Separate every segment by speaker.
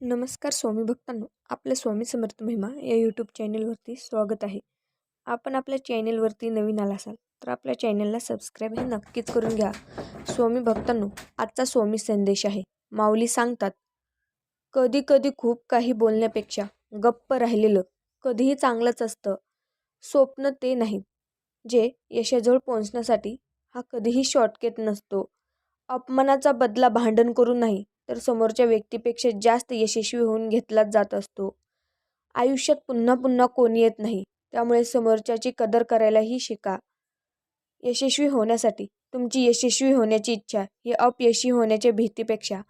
Speaker 1: नमस्कार स्वामी भक्तांनो आपल्या स्वामी समर्थ महिमा या यूट्यूब चॅनेलवरती स्वागत आहे. आपण आपल्या चॅनेलवरती नवीन आला असाल तर आपल्या चॅनेलला सबस्क्राईब हे नक्कीच करून घ्या. स्वामी भक्तांनो आजचा स्वामी संदेश आहे. माऊली सांगतात कधी कधी खूप काही बोलण्यापेक्षा गप्प राहिलेलं कधीही चांगलंच असतं. स्वप्न ते नाहीत. जे यशाजवळ पोहोचण्यासाठी हा कधीही शॉर्टकट नसतो. अपमानाचा बदला भांडण करून नाही. तर समोरच्या व्यक्तीपेक्षा जास्त यशस्वी होऊन घेतलाच जात असतो. आयुष्यात पुन्हा पुन्हा कोणी येत नाही त्यामुळे समोरच्याची कदर करायलाही शिका. यशस्वी होण्यासाठी तुमची यशस्वी होण्याची इच्छा ही अपयशी होण्याच्या भीतीपेक्षा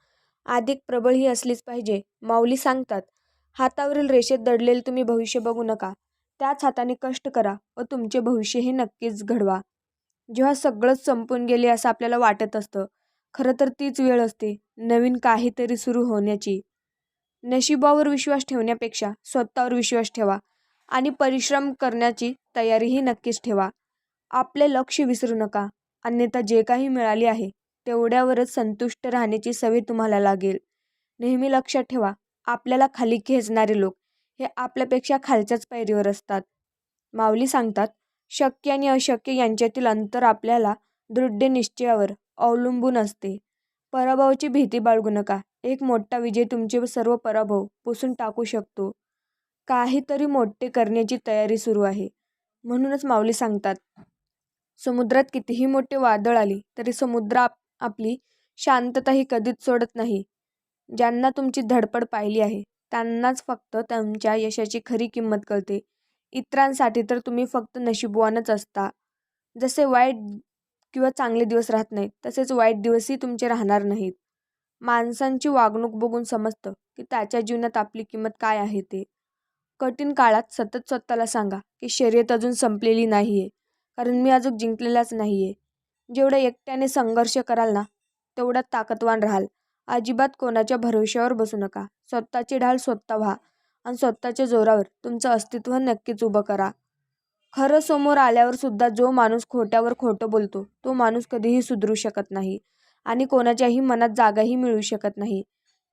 Speaker 1: अधिक प्रबळ ही असलीच पाहिजे माऊली सांगतात. हातावरील रेषेत दडलेले तुम्ही भविष्य बघू नका त्याच हाताने कष्ट करा व तुमचे भविष्य हे नक्कीच घडवा. जेव्हा सगळंच संपून गेले असं आपल्याला वाटत असतं खरं तर तीच वेळ असते नवीन काहीतरी सुरू होण्याची. नशिबावर विश्वास ठेवण्यापेक्षा स्वतःवर विश्वास ठेवा आणि परिश्रम करण्याची तयारीही नक्कीच ठेवा. आपले लक्ष विसरू नका अन्यथा जे काही मिळाले आहे तेवढ्यावरच संतुष्ट राहण्याची सवय तुम्हाला लागेल. नेहमी लक्षात ठेवा आपल्याला खाली खेचणारे लोक हे आपल्यापेक्षा खालच्याच पायरीवर असतात. माऊली सांगतात शक्य आणि अशक्य यांच्यातील अंतर आपल्याला दृढ निश्चयावर अवलंबून असते. पराभवाची भीती बाळगू नका. एक मोठा विजय तुमचे सर्व पराभव पुसून टाकू शकतो. काहीतरी मोठे करण्याची तयारी सुरू आहे. म्हणूनच माऊली सांगतात समुद्रात कितीही मोठे वादळ आली तरी समुद्र आप आपली शांतताही कधीच सोडत नाही. ज्यांना तुमची धडपड पाहिली आहे त्यांनाच फक्त त्यांच्या यशाची खरी किंमत कळते. इतरांसाठी तर तुम्ही फक्त नशिबवानच असता. जसे वाईट किंवा चांगले दिवस राहत नाहीत तसेच वाईट दिवसही तुमचे राहणार नाहीत. माणसांची वागणूक बघून समजतं की त्याच्या जीवनात आपली किंमत काय आहे ते. कठीण काळात सतत स्वतःला सांगा की शर्यत अजून संपलेली नाही आहे कारण मी अजून जिंकलेलाच नाही आहे जेवढं एकट्याने संघर्ष कराल ना तेवढा ताकदवान राहाल. अजिबात कोणाच्या भरोश्यावर बसू नका. स्वतःची ढाल स्वतः व्हा आणि स्वतःच्या जोरावर तुमचं अस्तित्व नक्कीच उभं करा. खरं समोर आल्यावर सुद्धा जो माणूस खोट्यावर खोटं बोलतो तो माणूस कधीही सुधरू शकत नाही आणि कोणाच्याही मनात जागाही मिळू शकत नाही.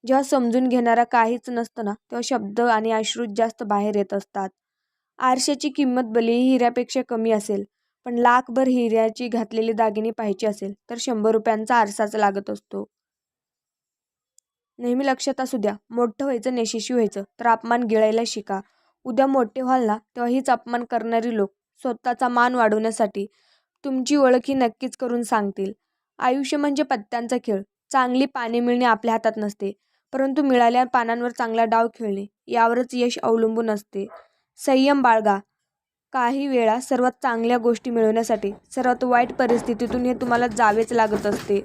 Speaker 1: जेव्हा समजून घेणारा काहीच नसतं ना तेव्हा शब्द आणि आश्रुत जास्त बाहेर येत असतात. आरशाची किंमत भलेही हिऱ्यापेक्षा कमी असेल पण लाखभर हिऱ्याची घातलेली दागिने पाहिजे असेल तर शंभर रुपयांचा आरसाच लागत असतो. नेहमी लक्षात असू द्या मोठं व्हायचं यशस्वी व्हायचं तर अपमान गिळायला शिका. उद्या मोठे व्हाल ना तेव्हा हीच अपमान करणारी लोक स्वतःचा मान वाढवण्यासाठी तुमची ओळख ही नक्कीच करून सांगतील. आयुष्य म्हणजे पत्त्यांचा खेळ. चांगली पाने मिळणे आपल्या हातात नसते परंतु मिळाल्या पानांवर चांगला डाव खेळणे यावरच यश अवलंबून असते. संयम बाळगा. काही वेळा सर्वात चांगल्या गोष्टी मिळवण्यासाठी सर्वात वाईट परिस्थितीतून हे तुम्हाला जावेच लागत असते.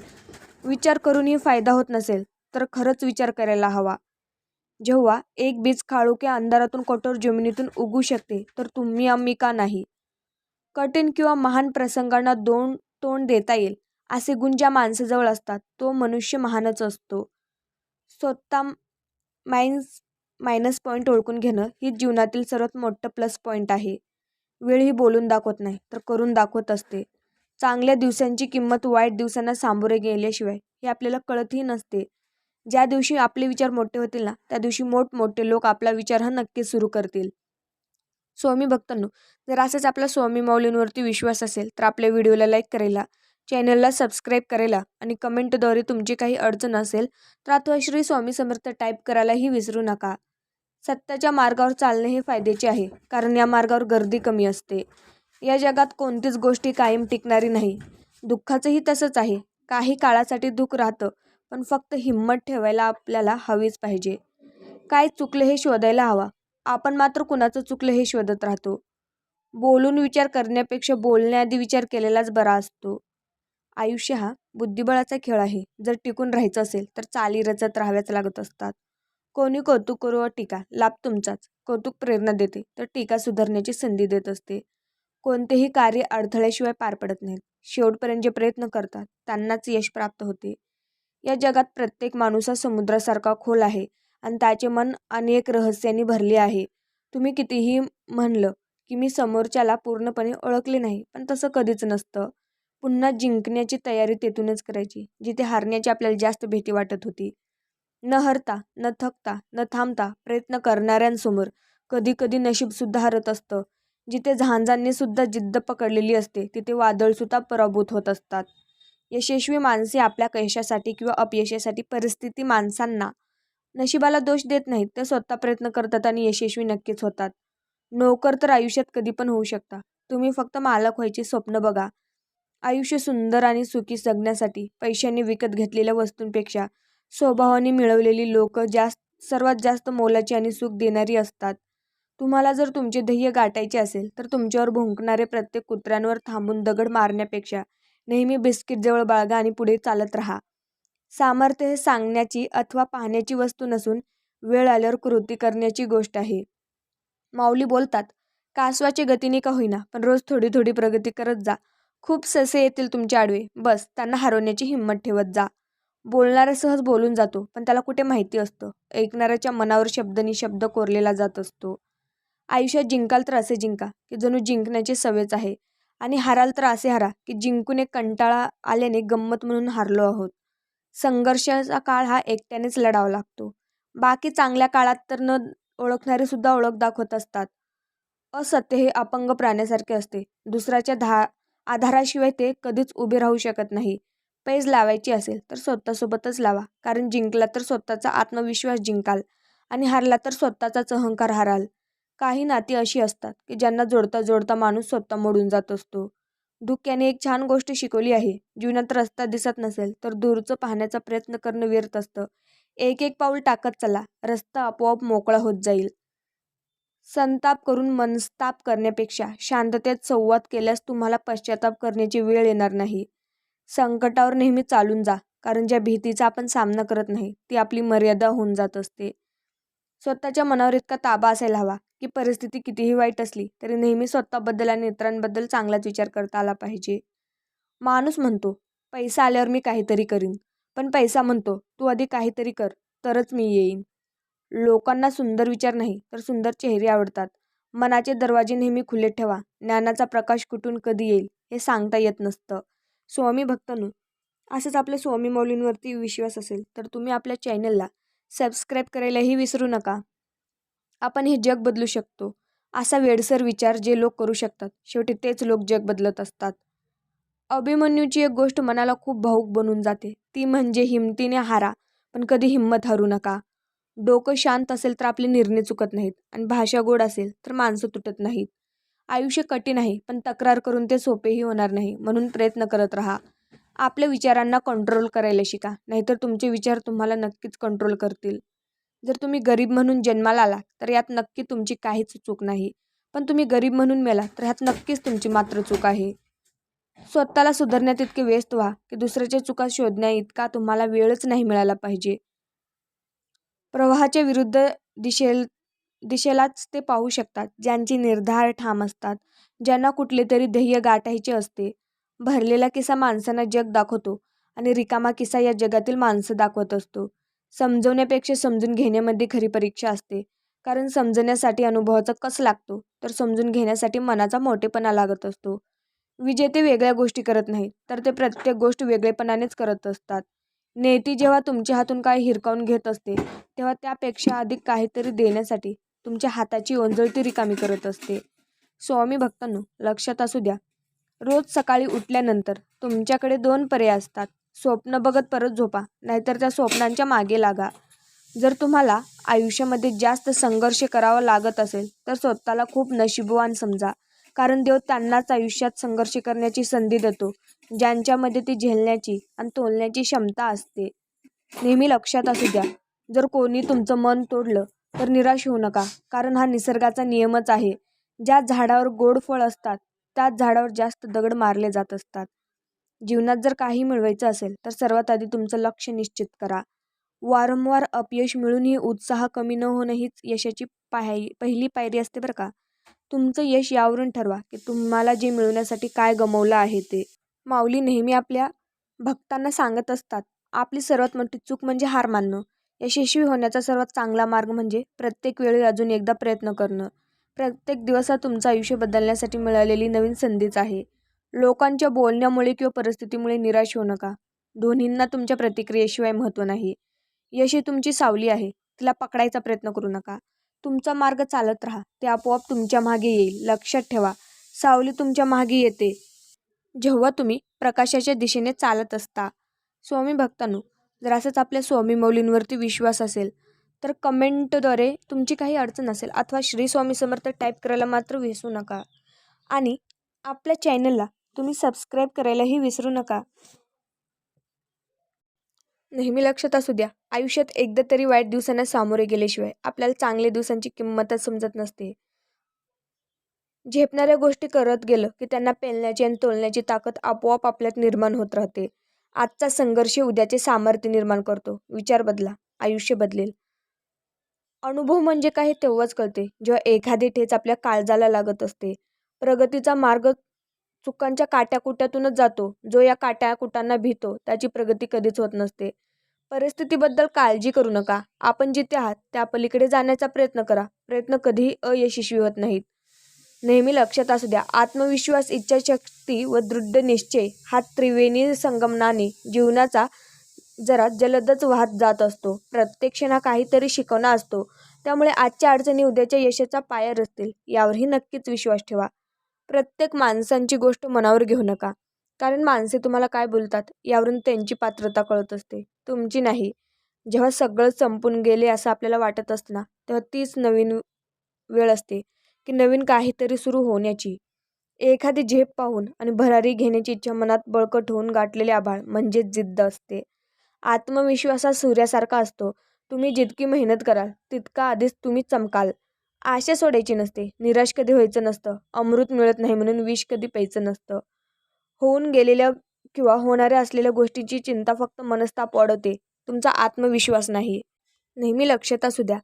Speaker 1: विचार करूनही फायदा होत नसेल तर खरंच विचार करायला हवा. जेव्हा एक बीज काळोख्या अंधारातून कठोर जमिनीतून उगू शकते तर तुम्ही आम्ही का नाही? कठीण किंवा महान प्रसंगांना दोन तोंड देता येईल असे गुण ज्या माणसाजवळ असतात तो मनुष्य महानच असतो. स्वतः मायन्स मायनस पॉईंट ओळखून घेणं ही जीवनातील सर्वात मोठं प्लस पॉईंट आहे. वेळ ही बोलून दाखवत नाही तर करून दाखवत असते. चांगल्या दिवसांची किंमत वाईट दिवसांना सामोरे गेल्याशिवाय हे आपल्याला कळतही नसते. ज्या दिवशी आपले विचार मोठे होतील ना त्या दिवशी मोठमोठे लोक आपला विचार हा नक्कीच सुरू करतील. स्वामी भक्तांनो जर असंच आपला स्वामी माऊलींवरती विश्वास असेल तर आपल्या व्हिडिओला लाईक करायला चॅनलला सबस्क्राईब करायला आणि कमेंटद्वारे तुमची काही अडचण असेल तर अथवा श्री स्वामी समर्थ टाईप करायलाही विसरू नका. सत्याच्या मार्गावर चालणे हे फायद्याचे आहे कारण या मार्गावर गर्दी कमी असते. या जगात कोणतीच गोष्टी कायम टिकणारी नाही. दुःखाचंही तसंच आहे. काही काळासाठी दुःख राहतं पण फक्त हिंमत ठेवायला आपल्याला हवीच पाहिजे. काय चुकलं हे शोधायला हवा. आपण मात्र कुणाचं चुकलं हे शोधत राहतो. बोलून विचार करण्यापेक्षा बोलण्याआधी विचार केलेलाच बरा असतो. आयुष्य हा बुद्धिबळाचा खेळ आहे. जर टिकून राहायचं असेल तर चाली रचत राहाव्याच लागत असतात. कोणी कौतुक करू व टीका लाभ तुमचाच. कौतुक प्रेरणा देते तर टीका सुधारण्याची संधी देत असते. कोणतेही कार्य अडथळ्याशिवाय पार पडत नाहीत. शेवटपर्यंत जे प्रयत्न करतात त्यांनाच यश प्राप्त होते. या जगात प्रत्येक माणूस हा समुद्रासारखा खोल आहे आणि त्याचे मन अनेक रहस्यांनी भरले आहे. तुम्ही कितीही म्हणलं की मी समोरच्याला पूर्णपणे ओळखले नाही पण तसं कधीच नसतं. पुन्हा जिंकण्याची तयारी तेथूनच करायची जिथे हारण्याची आपल्याला जास्त भीती वाटत होती. न हरता न थकता न थांबता प्रयत्न करणाऱ्यांसमोर कधी कधी नशीबसुद्धा हरत असतं. जिथे झांजांनी सुद्धा जिद्द पकडलेली असते तिथे वादळसुद्धा पराभूत होत असतात. यशस्वी माणसे आपल्या यशासाठी किंवा अपयशासाठी परिस्थिती माणसांना नशिबाला दोष देत नाहीत ते स्वतः प्रयत्न करतात आणि यशस्वी नक्कीच होतात. नोकर तर आयुष्यात कधी पण होऊ शकता. तुम्ही फक्त मालक व्हायचे स्वप्न बघा. आयुष्य सुंदर आणि सुखी जगण्यासाठी पैशांनी विकत घेतलेल्या वस्तूंपेक्षा स्वभावाने मिळवलेली लोक जास्त सर्वात जास्त मोलाची आणि सुख देणारी असतात. तुम्हाला जर तुमचे ध्येय गाठायचे असेल तर तुमच्यावर भुंकणारे प्रत्येक कुत्र्यांवर थांबून दगड मारण्यापेक्षा नेहमी बिस्किटजवळ बाळगा आणि पुढे चालत राहा. सामर्थ्य हे सांगण्याची अथवा पाहण्याची वस्तू नसून वेळ आल्यावर कृती करण्याची गोष्ट आहे. माऊली बोलतात कासवाचे गतीने का होईना पण रोज थोडी थोडी प्रगती करत जा. खूप ससे येतील तुमच्या आडवे. बस त्यांना हरवण्याची हिंमत ठेवत जा. बोलणारा सहज बोलून जातो पण त्याला कुठे माहिती असतं? ऐकणाऱ्याच्या मनावर शब्दनी शब्द कोरलेला जात असतो. आयुष्यात जिंकाल तर असे जिंका की जणू जिंकण्याची सवयच आहे. आणि हाराल तर असे हारा की जिंकून एक कंटाळा आल्याने गंमत म्हणून हारलो आहोत. संघर्षाचा काळ हा एकट्यानेच लढावा लागतो. बाकी चांगल्या काळात तर न ओळखणारे सुद्धा ओळख दाखवत असतात. असत्य हे अपंग प्राण्यासारखे असते. दुसऱ्याच्या धा आधाराशिवाय ते कधीच उभे राहू शकत नाही. पैज लावायची असेल तर स्वतःसोबतच लावा कारण जिंकला तर स्वतःचा आत्मविश्वास जिंकाल आणि हारला तर स्वतःचाच अहंकार हाराल. काही नाती अशी असतात की ज्यांना जोडता जोडता माणूस स्वतः मोडून जात असतो. धुक्याने एक छान गोष्ट शिकवली आहे जीवनात रस्ता दिसत नसेल तर दूरचं पाहण्याचा प्रयत्न करणं व्यर्थ असतं. एक एक पाऊल टाकत चला रस्ता आपोआप मोकळा होत जाईल. संताप करून मनस्ताप करण्यापेक्षा शांततेत संवाद केल्यास तुम्हाला पश्चाताप करण्याची वेळ येणार नाही. संकटावर नेहमी चालून जा कारण ज्या भीतीचा आपण सामना करत नाही ती आपली मर्यादा होऊन जात असते. स्वतःच्या मनावर इतका ताबा असायला हवा की परिस्थिती कितीही वाईट असली तरी नेहमी स्वतःबद्दल आणि इतरांबद्दल चांगलाच विचार करता आला पाहिजे. माणूस म्हणतो पैसा आल्यावर मी काहीतरी करीन. पण पैसा म्हणतो तू आधी काहीतरी कर तरच मी येईन. लोकांना सुंदर विचार नाही तर सुंदर चेहरे आवडतात. मनाचे दरवाजे नेहमी खुले ठेवा. ज्ञानाचा प्रकाश कुठून कधी येईल हे सांगता येत नसतं. स्वामी भक्तनू असंच आपल्या स्वामी मौलींवरती विश्वास असेल तर तुम्ही आपल्या चॅनलला सबस्क्राईब करायलाही विसरू नका. आपण हे जग बदलू शकतो. असा वेडसर विचार जे लोक करू शकतात. शेवटी तेच लोक जग बदलत असतात. अभिमन्यूची एक गोष्ट मनाला खूप भाऊक बनून जाते. ती म्हणजे हिमतीने हारा पण कधी हिंमत हरू नका. डोकं शांत असेल तर आपले निर्णय चुकत नाहीत आणि भाषा गोड असेल तर माणसं तुटत नाहीत. आयुष्य कठीण आहे पण तक्रार करून ते सोपेही होणार नाही म्हणून प्रयत्न करत राहा. आपल्या विचारांना कंट्रोल करायला शिका नाहीतर तुमचे विचार तुम्हाला नक्कीच कंट्रोल करतील. जर तुम्ही गरीब म्हणून जन्माला आला तर यात नक्की तुमची काहीच चूक नाही. पण तुम्ही गरीब म्हणून मेला तर ह्यात नक्कीच तुमची मात्र चूक आहे. स्वतःला सुधारण्यात इतके व्यस्त व्हा की दुसऱ्याच्या चुका शोधण्या इतका तुम्हाला वेळच नाही मिळाला पाहिजे. प्रवाहाच्या विरुद्ध दिशेल दिशेलाच ते पाहू शकतात ज्यांची निर्धार ठाम असतात ज्यांना कुठले तरी ध्येय गाठायचे असते. भरलेला किस्सा माणसांना जग दाखवतो आणि रिकामा किस्सा या जगातील माणसं दाखवत असतो. समजवण्यापेक्षा समजून घेण्यामध्ये खरी परीक्षा असते. कारण समजण्यासाठी अनुभवाचा कस लागतो तर समजून घेण्यासाठी मनाचा मोठेपणा लागत असतो. विजेते वेगळ्या गोष्टी करत नाहीत तर ते प्रत्येक गोष्ट वेगळेपणानेच करत असतात. नेती जेव्हा तुमच्या हातून काय हिरकावून घेत असते तेव्हा त्यापेक्षा अधिक काहीतरी देण्यासाठी तुमच्या हाताची ओंजळती रिकामी करत असते. स्वामी भक्तांनो लक्षात असू द्या. रोज सकाळी उठल्यानंतर तुमच्याकडे दोन पर्याय असतात. स्वप्न बघत परत झोपा नाहीतर त्या स्वप्नांच्या मागे लागा. जर तुम्हाला आयुष्यामध्ये जास्त संघर्ष करावा लागत असेल तर स्वतःला खूप नशीबवान समजा. कारण देव त्यांनाच आयुष्यात संघर्ष करण्याची संधी देतो ज्यांच्यामध्ये ती झेलण्याची आणि तोलण्याची क्षमता असते. नेहमी लक्षात असू द्या जर कोणी तुमचं मन तोडलं तर निराश होऊ नका कारण हा निसर्गाचा नियमच आहे. ज्या झाडावर गोड फळ असतात त्याच झाडावर जास्त दगड मारले जात असतात. जीवनात जर काही मिळवायचं असेल तर सर्वात आधी तुमचं लक्ष निश्चित करा. वारंवार अपयश मिळूनही उत्साह कमी न होणं हीच यशाची पाय पहिली पायरी असते बरं का. तुमचं यश यावरून ठरवा की तुम्हाला जे मिळवण्यासाठी काय गमवलं आहे ते. माऊली नेहमी आपल्या भक्तांना सांगत असतात आपली सर्वात मोठी चूक म्हणजे हार मानणं. यशस्वी होण्याचा सर्वात चांगला मार्ग म्हणजे प्रत्येक वेळी अजून एकदा प्रयत्न करणं. प्रत्येक दिवस हा तुमचं आयुष्य बदलण्यासाठी मिळालेली नवीन संधीच आहे. लोकांच्या बोलण्यामुळे किंवा परिस्थितीमुळे निराश होऊ नका. दोन्हींना तुमच्या प्रतिक्रियेशिवाय महत्त्व नाही. यश ही तुमची सावली आहे. तिला पकडायचा प्रयत्न करू नका. तुमचा मार्ग चालत राहा. ते आपोआप तुमच्या मागे येईल. लक्षात ठेवा. सावली तुमच्या मागे येते. जेव्हा तुम्ही प्रकाशाच्या दिशेने चालत असता. स्वामी भक्तांनो जर असंच आपल्या स्वामी मौलींवरती विश्वास असेल तर कमेंटद्वारे तुमची काही अडचण असेल अथवा श्री स्वामी समर्थ टाईप करायला मात्र विसरू नका. आणि आपल्या चॅनलला तुम्ही सबस्क्राईब करायलाही विसरू नका. नेहमी लक्षात असू द्या आयुष्यात एकदा तरी वाईट दिवसांना सामोरे गेल्याशिवाय आपल्याला चांगल्या दिवसांची किंमतच समजत नसते. झेपणाऱ्या गोष्टी करत गेलं की त्यांना पेलण्याची आणि तोलण्याची ताकद आपोआप आपल्यात निर्माण होत राहते. आजचा संघर्ष उद्याचे सामर्थ्य निर्माण करतो. विचार बदला आयुष्य बदलेल. अनुभव म्हणजे काय तेव्हाच कळते जेव्हा एखादी ठेच आपल्या काळजाला लागत असते. प्रगतीचा मार्ग चुकांच्या काट्याकुट्यातूनच जातो. जो या काट्याकुटांना भीतो त्याची प्रगती कधीच होत नसते. परिस्थितीबद्दल काळजी करू नका. आपण जिथे आहात त्या पलीकडे जाण्याचा प्रयत्न करा. प्रयत्न कधीही अयशस्वी होत नाहीत. नेहमी लक्षात असू द्या आत्मविश्वास इच्छाशक्ती व दृढ निश्चय हा त्रिवेणी संगमनाने जीवनाचा जरा जलदच वाहत जात असतो. प्रत्येक क्षणा काहीतरी शिकवणा असतो. त्यामुळे आजच्या अडचणी उद्याच्या यशाचा पाया रचतील. यावरही नक्कीच विश्वास ठेवा. प्रत्येक माणसांची गोष्ट मनावर घेऊ नका. कारण माणसे तुम्हाला काय बोलतात? यावरून त्यांची पात्रता कळत असते. तुमची नाही. जेव्हा सगळं संपून गेले असं आपल्याला वाटत असतं ना तेव्हा तीच नवीन वेळ असते की नवीन काहीतरी सुरू होण्याची. एखादी झेप पाहून आणि भरारी घेण्याची इच्छा मनात बळकट होऊन गाठलेले आभाळ म्हणजेच जिद्द असते. आत्मविश्वास हा सूर्यासारखा असतो. तुम्ही जितकी मेहनत कराल तितका आधीच तुम्ही चमकाल. आशा सोडायची नसते. निराश कधी व्हायचं नसतं. अमृत मिळत नाही म्हणून विष कधी प्यायचं नसतं. होऊन गेलेल्या किंवा होणाऱ्या असलेल्या गोष्टीची चिंता फक्त मनस्ताप वाढवते. तुमचा आत्मविश्वास नाही. नेहमी लक्षात असू द्या.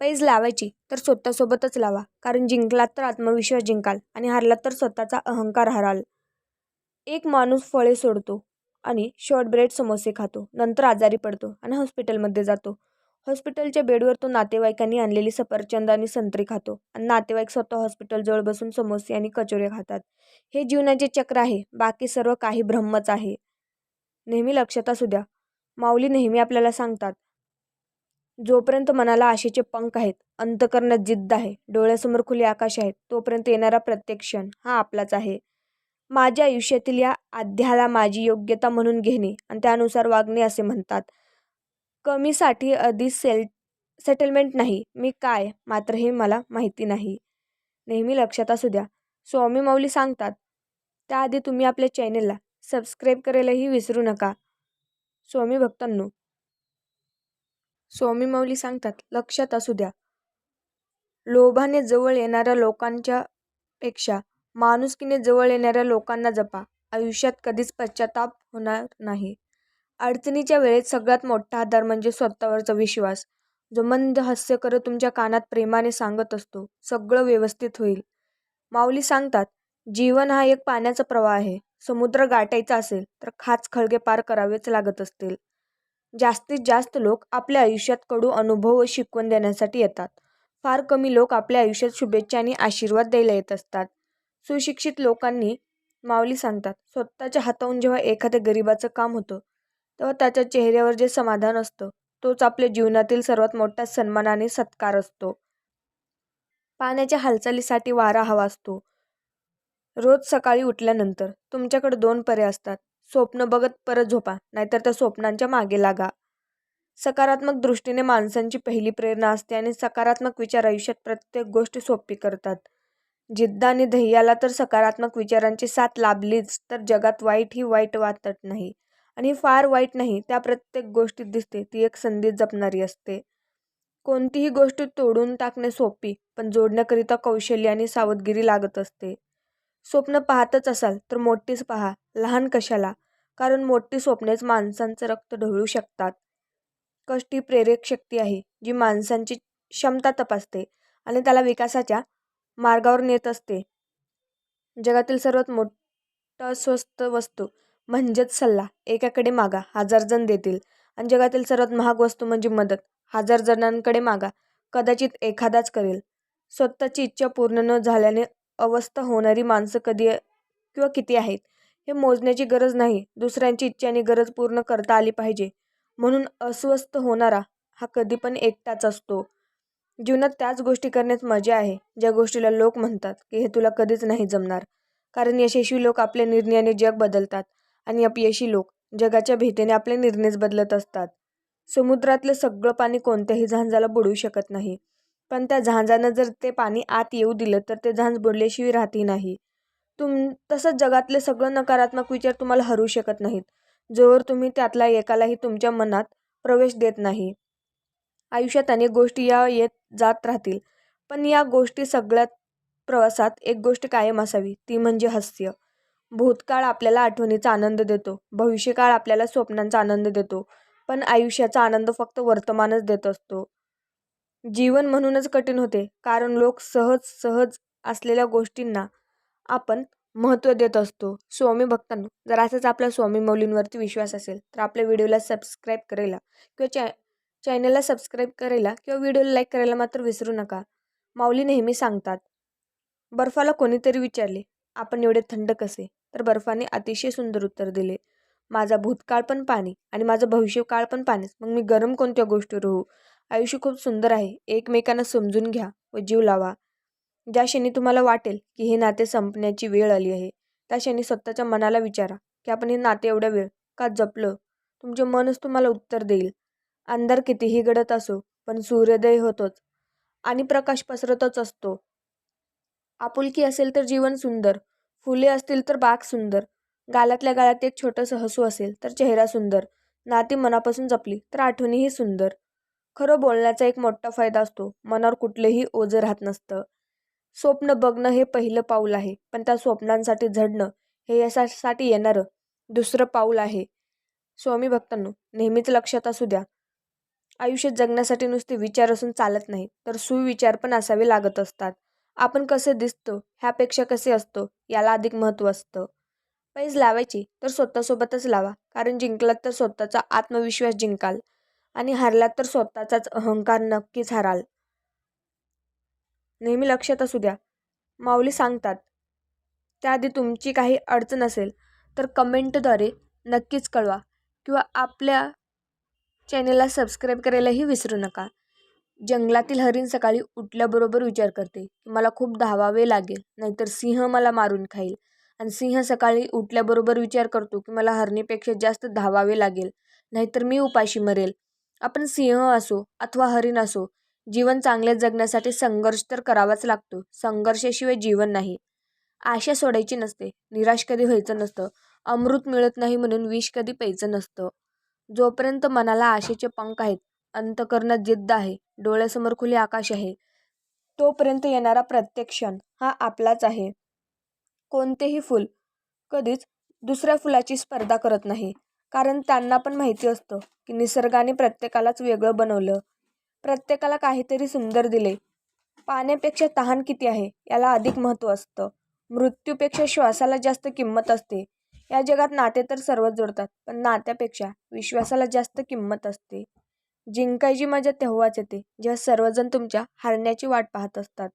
Speaker 1: पैज लावायची तर स्वतःसोबतच लावा. कारण जिंकलात तर आत्मविश्वास जिंकाल आणि हारलात तर स्वतःचा अहंकार हराल. एक माणूस फळे सोडतो आणि शॉर्ट ब्रेड समोसे खातो. नंतर आजारी पडतो आणि हॉस्पिटलमध्ये जातो. हॉस्पिटलच्या बेडवर तो नातेवाईकांनी आणलेली सफरचंद आणि संत्री खातो आणि नातेवाईक स्वतः हॉस्पिटलजवळ बसून समोसे आणि कचोरे खातात. हे जीवनाचे चक्र आहे. बाकी सर्व काही ब्रह्मच आहे. नेहमी लक्षात असू द्या. माऊली नेहमी आपल्याला सांगतात जोपर्यंत मनाला आशेचे पंख आहेत अंतकरणात जिद्द आहे डोळ्यासमोर खुले आकाश आहेत तोपर्यंत येणारा प्रत्येक क्षण हा आपलाच आहे. माझ्या आयुष्यातील या आध्याला माझी योग्यता म्हणून घेणे आणि त्यानुसार वागणे असे म्हणतात. कमीसाठी आधी सेल सेटलमेंट नाही. मी काय? मात्र हे मला माहिती नाही. नेहमी लक्षात असू द्या. स्वामी माऊली सांगतात त्याआधी तुम्ही आपल्या चॅनेलला सबस्क्राईब करायलाही विसरू नका. स्वामी भक्तांनो स्वामी माऊली सांगतात लक्षात असू द्या. लोभाने जवळ येणाऱ्या लोकांच्या पेक्षा माणुसकीने जवळ येणाऱ्या लोकांना जपा. आयुष्यात कधीच पश्चाताप होणार नाही. अडचणीच्या वेळेत सगळ्यात मोठा आधार म्हणजे स्वतःवरचा विश्वास. जो मंद हास्य करत तुमच्या कानात प्रेमाने सांगत असतो सगळं व्यवस्थित होईल. माऊली सांगतात जीवन हा एक पाण्याचा प्रवाह आहे. समुद्र गाठायचा असेल तर खाच खळगे पार करावेच लागत असतील. जास्तीत जास्त लोक आपल्या आयुष्यात कडू अनुभव व शिकवण देण्यासाठी येतात. फार कमी लोक आपल्या आयुष्यात शुभेच्छा आणि आशीर्वाद द्यायला येत असतात. सुशिक्षित लोकांनी माऊली सांगतात स्वतःच्या हाताहून जेव्हा एखाद्या गरिबाचं काम होतं तेव्हा त्याच्या चेहऱ्यावर जे समाधान असतं तोच आपल्या जीवनातील सर्वात मोठा सन्मान आणि सत्कार असतो. पाण्याच्या हालचालीसाठी वारा हवा असतो. रोज सकाळी उठल्यानंतर तुमच्याकडे दोन पर्याय असतात. स्वप्न बघत परत झोपा नाहीतर त्या स्वप्नांच्या मागे लागा. सकारात्मक दृष्टीने माणसांची पहिली प्रेरणा असते आणि सकारात्मक विचार आयुष्यात प्रत्येक गोष्ट सोपी करतात. जिद्द आणि ध्येयाला तर सकारात्मक विचारांची साथ लाभलीच तर जगात वाईट ही वाईट वाटत नाही. आणि फार वाईट नाही त्या प्रत्येक गोष्टीत दिसते. ती एक संधी जपणारी असते. कोणतीही गोष्ट तोडून टाकणे सोपी पण जोडण्याकरिता कौशल्य आणि सावधगिरी लागत असते. स्वप्न पाहतच असाल तर मोठीच पहा. लहान कशाला? कारण मोठी स्वप्नेच माणसांचं रक्त ढवळू शकतात. कष्ट ही प्रेरक शक्ती आहे जी माणसांची क्षमता तपासते आणि त्याला विकासाच्या मार्गावर नेत असते. जगातील सर्वात मोठं स्वस्त वस्तू म्हणजेच सल्ला. एकाकडे मागा हजार जण देतील. आणि जगातील सर्वात महाग वस्तू म्हणजे मदत. हजार जणांकडे मागा. कदाचित एखादाच करेल. स्वतःची इच्छा पूर्ण न झाल्याने अवस्था होणारी माणसं कधी किंवा किती आहेत हे मोजण्याची गरज नाही. दुसऱ्यांची इच्छा आणि गरज पूर्ण करता आली पाहिजे. म्हणून अस्वस्थ होणारा हा कधी पण एकटाच असतो. जीवनात त्याच गोष्टी करण्यात मजा आहे ज्या गोष्टीला लोक म्हणतात की हे तुला कधीच नाही जमणार. कारण यशस्वी लोक आपल्या निर्णयाने जग बदलतात. आणि अपयशी लोक जगाच्या भीतीने आपले निर्णयच बदलत असतात. समुद्रातलं सगळं पाणी कोणत्याही जहाजाला बुडवू शकत नाही. पण त्या जहाजानं जर ते पाणी आत येऊ दिलं तर ते जहाज बुडल्याशिवाय राहतही नाही. तुम तसंच जगातले सगळं नकारात्मक विचार तुम्हाला हरू शकत नाहीत. जोवर तुम्ही त्यातला एकालाही तुमच्या मनात प्रवेश देत नाही. आयुष्यात अनेक गोष्टी या येत जात राहतील. पण या गोष्टी सगळ्यात प्रवासात एक गोष्ट कायम असावी ती म्हणजे हास्य. भूतकाळ आपल्याला आठवणीचा आनंद देतो. भविष्यकाळ आपल्याला स्वप्नांचा आनंद देतो. पण आयुष्याचा आनंद फक्त वर्तमानच देत असतो. जीवन म्हणूनच कठीण होते. कारण लोक सहज सहज असलेल्या गोष्टींना आपण महत्त्व देत असतो. स्वामी भक्तांनो जर असंच आपला स्वामी मौलींवरती विश्वास असेल तर आपल्या व्हिडिओला सबस्क्राईब करायला किंवा चॅ चॅनलला सबस्क्राईब करायला किंवा व्हिडिओला लाईक करायला मात्र विसरू नका. माऊली नेहमी सांगतात बर्फाला कोणीतरी विचारले आपण एवढे थंड कसे? तर बर्फाने अतिशय सुंदर उत्तर दिले. माझा भूतकाळ पण पाणी आणि माझं भविष्यकाळ पण पाणीच. मग मी गरम कोणत्या गोष्टीवर होऊ? आयुष्य खूप सुंदर आहे. एकमेकांना समजून घ्या व जीव लावा. ज्या क्षणी तुम्हाला वाटेल की हे नाते संपण्याची वेळ आली आहे त्या क्षणी स्वतःच्या मनाला विचारा की आपण हे नाते एवढ्या वेळ का जपलं? तुमचे मनच तुम्हाला उत्तर देईल. अंधार कितीही गडत असो पण सूर्योदय होतोच आणि प्रकाश पसरतच असतो. आपुलकी असेल तर जीवन सुंदर. फुले असतील तर बाग सुंदर. गालातल्या गाळात एक छोटंसं हसू असेल तर चेहरा सुंदर. नाती मनापासून जपली तर आठवणीही सुंदर. खरं बोलण्याचा एक मोठा फायदा असतो. मनावर कुठलेही ओझं राहत नसतं. स्वप्न बघणं हे पहिलं पाऊल आहे. पण त्या स्वप्नांसाठी झडणं हे यासाठी येणारं दुसरं पाऊल आहे. स्वामी भक्तांनो नेहमीच लक्षात असू द्या. आयुष्यात जगण्यासाठी नुसते विचार असून चालत नाही तर सुविचार पण असावे लागत असतात. आपण कसे दिसतो ह्यापेक्षा कसे असतो याला अधिक महत्त्व असतं. पैज लावायची तर स्वतःसोबतच लावा कारण जिंकलात तर स्वतःचा आत्मविश्वास जिंकाल आणि हारलात तर स्वतःचाच अहंकार नक्कीच हाराल. नेहमी लक्षात असू द्या माऊली सांगतात त्याआधी तुमची काही अडचण असेल तर कमेंटद्वारे नक्कीच कळवा किंवा आपल्या चॅनेलला सबस्क्राईब करायलाही विसरू नका. जंगलातील हरिण सकाळी उठल्याबरोबर विचार करते की मला खूप धावावे लागेल नाहीतर सिंह मला मारून खाईल. आणि सिंह सकाळी उठल्याबरोबर विचार करतो की मला हरणीपेक्षा जास्त धावावे लागेल नाहीतर मी उपाशी मरेल. आपण सिंह असो अथवा हरिण असो जीवन चांगले जगण्यासाठी संघर्ष तर करावाच लागतो संघर्षाशिवाय जीवन नाही. आशा सोडायची नसते निराश कधी व्हायचं नसतं अमृत मिळत नाही म्हणून विष कधी प्यायचं नसतं. जोपर्यंत मनाला आशेचे पंख आहेत अंतकरणात जिद्द आहे डोळ्यासमोर खुले आकाश आहे. तोपर्यंत येणारा प्रत्येक क्षण हा आपलाच आहे. कोणतेही फूल कधीच दुसऱ्या फुलाची स्पर्धा करत नाही. कारण त्यांना पण माहिती असतं की निसर्गाने प्रत्येकालाच वेगळं बनवलं. प्रत्येकाला काहीतरी सुंदर दिले. पाण्यापेक्षा तहान किती आहे याला अधिक महत्त्व असतं. मृत्यूपेक्षा श्वासाला जास्त किंमत असते. या जगात नाते तर सर्वच जोडतात पण नात्यापेक्षा विश्वासाला जास्त किंमत असते. जिंकायची मजा तेव्हाच येते जेव्हा सर्वजण तुमच्या हारण्याची वाट पाहत असतात.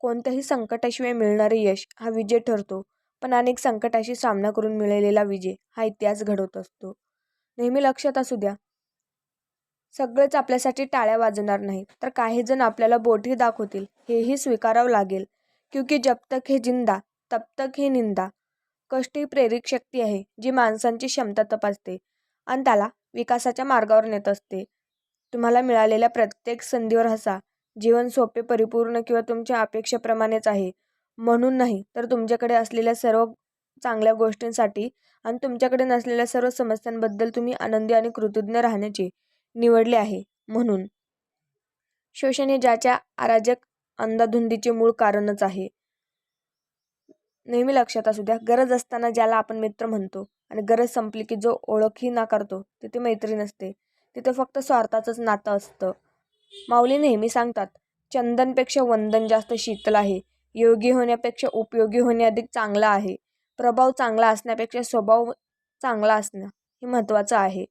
Speaker 1: कोणत्याही संकटाशिवाय मिळणारे यश हा विजय ठरतो पण अनेक संकटाशी सामना करून मिळालेला विजय हा इतिहास घडवत असतो. नेहमी लक्षात असू द्या सगळेच आपल्यासाठी टाळ्या वाजवणार नाहीत तर काही जण आपल्याला बोटही दाखवतील हेही स्वीकारावं लागेल. क्योंकि जब तक हे जिंदा तब तक हे निंदा. कष्ट ही प्रेरक शक्ती आहे जी माणसांची क्षमता तपासते आणि त्याला विकासाच्या मार्गावर नेत असते. तुम्हाला मिळालेल्या प्रत्येक संधीवर हसा. जीवन सोपे परिपूर्ण किंवा तुमच्या अपेक्षेप्रमाणेच आहे. म्हणून नाही तर तुमच्याकडे असलेल्या सर्व चांगल्या गोष्टींसाठी आणि तुमच्याकडे नसलेल्या सर्व समस्यांबद्दल तुम्ही आनंदी आणि कृतज्ञ राहण्याचे निवडले आहे. म्हणून शोषण हे ज्याच्या अराजक अंधाधुंदीचे मूळ कारणच आहे. नेहमी लक्षात असू द्या गरज असताना ज्याला आपण मित्र म्हणतो आणि गरज संपली की जो ओळखही नाकारतो तिथे मैत्री नसते. तिथं फक्त स्वार्थाचंच नातं असतं. माऊली नेहमी सांगतात चंदनपेक्षा वंदन जास्त शीतल आहे. योगी होण्यापेक्षा उपयोगी होणे अधिक चांगलं आहे. प्रभाव चांगला असण्यापेक्षा स्वभाव चांगला असणं हे महत्त्वाचं आहे.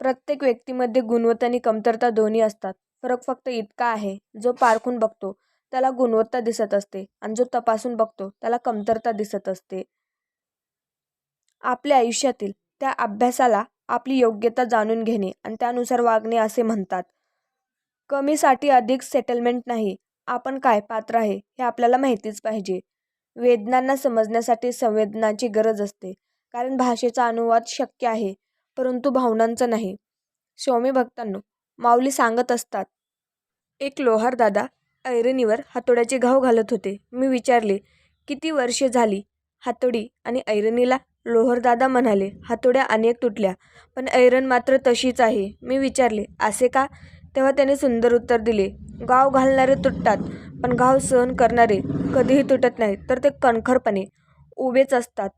Speaker 1: प्रत्येक व्यक्तीमध्ये गुणवत्ता आणि कमतरता दोन्ही असतात. फरक फक्त इतका आहे जो पारखून बघतो त्याला गुणवत्ता दिसत असते आणि जो तपासून बघतो त्याला कमतरता दिसत असते. आपल्या आयुष्यातील त्या अभ्यासाला आपली योग्यता जाणून घेणे आणि त्यानुसार वागणे असे म्हणतात. कमीसाठी अधिक सेटलमेंट नाही. आपण काय पात्र आहे हे आपल्याला माहितीच पाहिजे. वेदनांना समजण्यासाठी संवेदनाची गरज असते. कारण भाषेचा अनुवाद शक्य आहे परंतु भावनांचा नाही. स्वामी भक्तांनो माऊली सांगत असतात. एक लोहार दादा ऐरणीवर हातोड्याचे घाव घालत होते. मी विचारले किती वर्षे झाली हातोडी आणि ऐरणीला? लोहरदादा म्हणाले हातोड्या अनेक तुटल्या पण ऐरण मात्र तशीच आहे. मी विचारले असे का? तेव्हा त्याने सुंदर उत्तर दिले गाव घालणारे तुटतात पण गाव सहन करणारे कधीही तुटत नाहीत तर ते कणखरपणे उभेच असतात.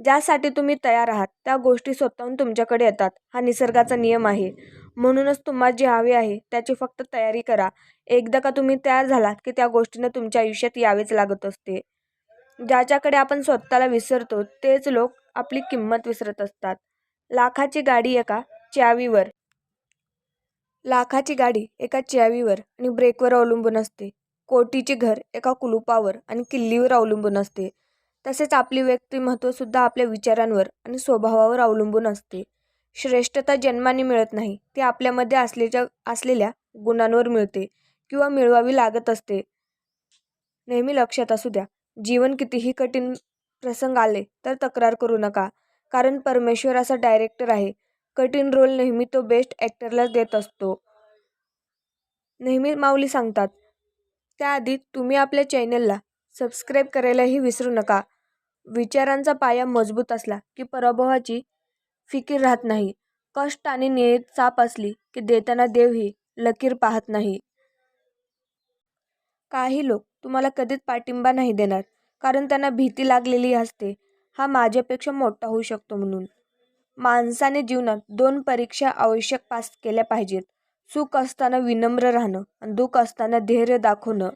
Speaker 1: ज्यासाठी तुम्ही तयार आहात त्या गोष्टी स्वतःहून तुमच्याकडे येतात. हा निसर्गाचा नियम आहे. म्हणूनच तुम्हाला जे हवे आहे त्याची फक्त तयारी करा. एकदा का तुम्ही तयार झालात की त्या गोष्टीनं तुमच्या आयुष्यात यावेच लागत असते. ज्याच्याकडे आपण स्वतःला विसरतो तेच लोक आपली किंमत विसरत असतात. लाखाची गाडी एका चावीवर. लाखाची गाडी एका चावीवर आणि ब्रेकवर अवलंबून असते. कोटीचे घर एका कुलुपावर आणि किल्लीवर अवलंबून असते. तसेच आपली व्यक्तिमत्वसुद्धा आपल्या विचारांवर आणि स्वभावावर अवलंबून असते. श्रेष्ठता जन्माने मिळत नाही ती आपल्यामध्ये असलेल्या असलेल्या गुणांवर मिळते किंवा मिळवावी लागत असते. नेहमी लक्षात असू द्या जीवन कितीही कठीण प्रसंग आले तर तक्रार करू नका. कारण परमेश्वर असा डायरेक्टर आहे. कठीण रोल नेहमी तो बेस्ट ॲक्टरलाच देत असतो. नेहमी माऊली सांगतात त्याआधी तुम्ही आपल्या चॅनलला सबस्क्राईब करायलाही विसरू नका. विचारांचा पाया मजबूत असला की पराभवाची फिकीर राहत नाही. कष्ट आणि नियत चाप असली की देताना देवही लकीर पाहत नाही. काही लोक तुम्हाला कधीच पाठिंबा नाही देणार कारण त्यांना भीती लागलेली असते. हा माझ्यापेक्षा मोठा होऊ शकतो म्हणून. माणसाने जीवनात दोन परीक्षा आवश्यक पास केल्या पाहिजेत. सुख असताना विनम्र राहणं आणि दुःख असताना धैर्य दाखवणं.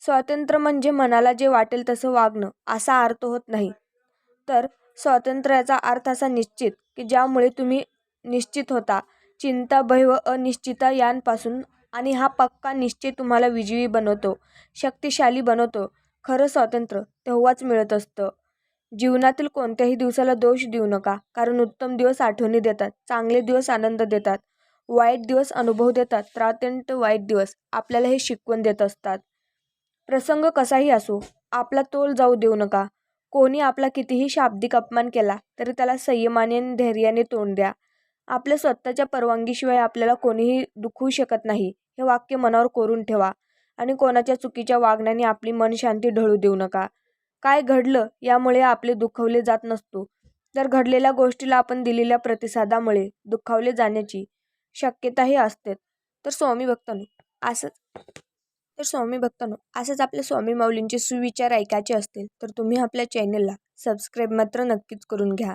Speaker 1: स्वातंत्र्य म्हणजे मनाला जे वाटेल तसं वागणं असा अर्थ होत नाही. तर स्वातंत्र्याचा अर्थ असा निश्चित की ज्यामुळे तुम्ही निश्चित होता. चिंता भय व अनिश्चिता यांपासून आणि हा पक्का निश्चय तुम्हाला विजयी बनवतो शक्तिशाली बनवतो खरं स्वातंत्र्य तेव्हाच मिळत असतं. जीवनातील कोणत्याही दिवसाला दोष देऊ नका कारण उत्तम दिवस आठवणी देतात चांगले दिवस आनंद देतात वाईट दिवस अनुभव देतात तर अत्यंत वाईट दिवस आपल्याला हे शिकवण देत असतात. प्रसंग कसाही असो आपला तोल जाऊ देऊ नका. कोणी आपला कितीही शाब्दिक अपमान केला तरी त्याला संयमाने धैर्याने तोंड द्या. आपल्या स्वतःच्या परवानगीशिवाय आपल्याला कोणीही दुखवू शकत नाही. हे वाक्य मनावर कोरून ठेवा आणि कोणाच्या चुकीच्या वागण्याने आपली मनशांती ढळू देऊ नका. काय घडलं यामुळे आपले दुखवले जात नसतो. तर घडलेल्या गोष्टीला आपण दिलेल्या प्रतिसादामुळे दुखावले जाण्याची शक्यताही असते. तर स्वामी भक्तांनो असंच तर स्वामी भक्तांनो असंच आपल्या स्वामी माऊलींचे सुविचार ऐकायचे असतील तर तुम्ही आपल्या चॅनलला सबस्क्राईब मात्र नक्कीच करून घ्या.